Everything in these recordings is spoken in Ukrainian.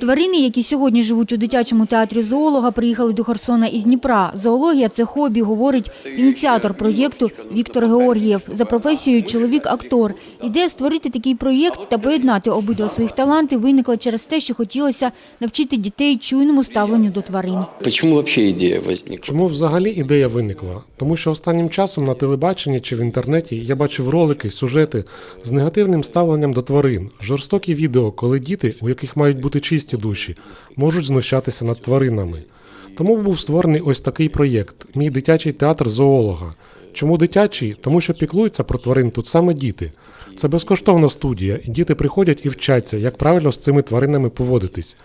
Тварини, які сьогодні живуть у дитячому театрі зоолога, приїхали до Херсона із Дніпра. Зоологія це хобі, говорить ініціатор проєкту Віктор Георгієв. За професією чоловік-актор. Ідея створити такий проєкт та поєднати обидва своїх таланти виникла через те, що хотілося навчити дітей чуйному ставленню до тварин. Почему вообще идея возникла? Чому взагалі ідея виникла? Тому що останнім часом на телебаченні чи в інтернеті я бачив ролики, сюжети з негативним ставленням до тварин, жорстокі відео, коли діти, у яких мають бути чисті душі, можуть знущатися над тваринами. Тому був створений ось такий проєкт Мій дитячий театр зоолога. Чому дитячий? Тому що піклуються про тварин тут саме діти. Це безкоштовна студія, і діти приходять і вчаться, як правильно з цими тваринами поводитись.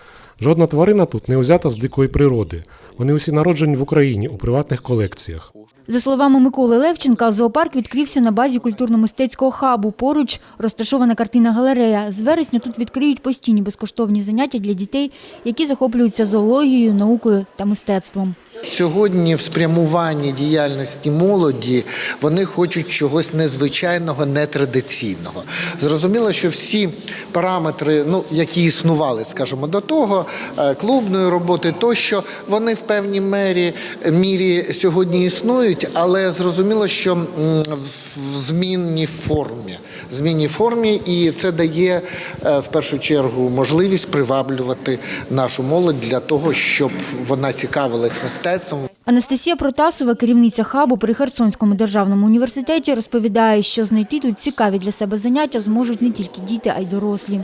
Жодна тварина тут не узята з дикої природи. Вони усі народжені в Україні у приватних колекціях. За словами Миколи Левченка, зоопарк відкрився на базі культурно-мистецького хабу. Поруч розташована картина галерея. З вересня тут відкриють постійні безкоштовні заняття для дітей, які захоплюються зоологією, наукою та мистецтвом. Сьогодні в спрямуванні діяльності молоді вони хочуть чогось незвичайного, нетрадиційного. Зрозуміло, що всі параметри, ну які існували, скажімо, до того, е, клубної роботи, тощо вони в певній мері мірі сьогодні існують, але зрозуміло, що в змінній формі. Змінній формі, і це дає е, в першу чергу можливість приваблювати нашу молодь для того, щоб вона цікавилась мистецтвом, Анастасія Протасова, керівниця хабу при Херсонському державному університеті, розповідає, що знайти тут цікаві для себе заняття зможуть не тільки діти, а й дорослі.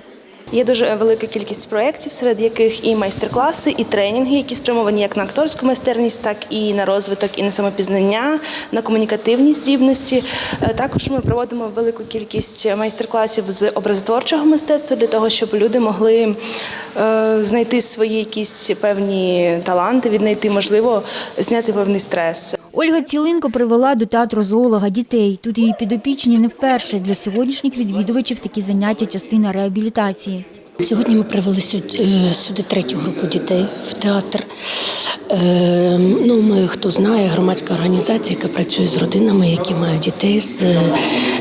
Є дуже велика кількість проєктів, серед яких і майстер-класи, і тренінги, які спрямовані як на акторську майстерність, так і на розвиток, і на самопізнання, на комунікативні здібності. Е, Також ми проводимо велику кількість майстер-класів з образотворчого мистецтва для того, щоб люди могли е, знайти свої якісь певні таланти, віднайти, можливо, зняти певний стрес. Ольга Цілинко привела до театру зоолога дітей. Тут її підопічні не вперше. Для сьогоднішніх відвідувачів такі заняття – частина реабілітації. Сьогодні ми привели сюди, е, сюди третю групу дітей в театр. Е, Ну, ми, хто знає, громадська організація, яка працює з родинами, які мають дітей з е,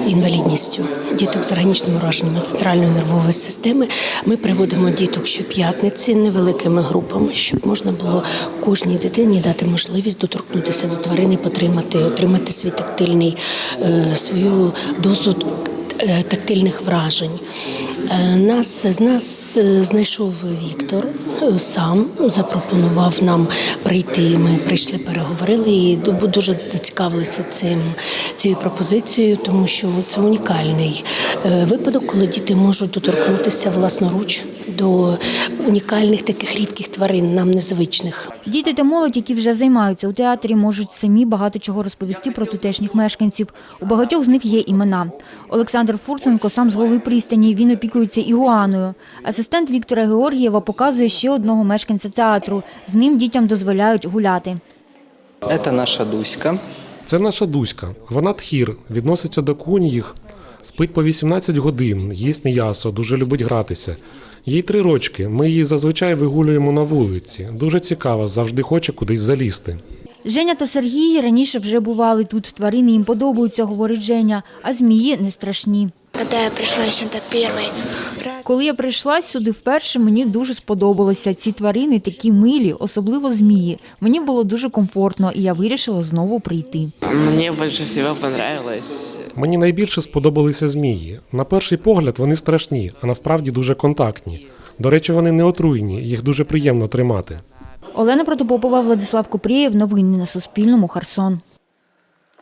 інвалідністю, діток з органічним ураженням центральної нервової системи. Ми приводимо діток щоп'ятниці невеликими групами, щоб можна було кожній дитині дати можливість доторкнутися до тварини, потримати, отримати свій тактильний, свою дозу тактильних вражень. Е, Нас з нас е, знайшов Віктор сам, запропонував нам прийти. Ми прийшли, переговорили і дуже зацікавилися цим цією пропозицією, тому що це унікальний е, випадок, коли діти можуть доторкнутися власноруч до унікальних таких рідких тварин, нам незвичних. Діти та молодь, які вже займаються у театрі, можуть самі багато чого розповісти про тутешніх мешканців. У багатьох з них є імена. Олександр Фурсенко сам з голої пристані. Він опікується ігуаною. Асистент Віктора Георгієва показує ще одного мешканця театру. З ним дітям дозволяють гуляти. Это наша Дуська. Це наша Дуська. Вона тхір, відноситься до куньїх, спить по 18 годин, їсть м'ясо, дуже любить гратися. Їй три рочки. Ми її зазвичай вигулюємо на вулиці. Дуже цікава, завжди хоче кудись залізти. Женя та Сергій раніше вже бували тут. Тварини їм подобаються, говорить Женя, а змії не страшні. Когда я пришла сюда первый раз, Коли я прийшла сюди вперше, мені дуже сподобалося. Ці тварини такі милі, особливо змії. Мені було дуже комфортно, і я вирішила знову прийти. Мне больше всего понравилось Мені найбільше сподобалися змії. На перший погляд вони страшні, а насправді дуже контактні. До речі, вони не отруйні, їх дуже приємно тримати. Олена Протопопова, Владислав Купрієв. Новини на Суспільному. Херсон.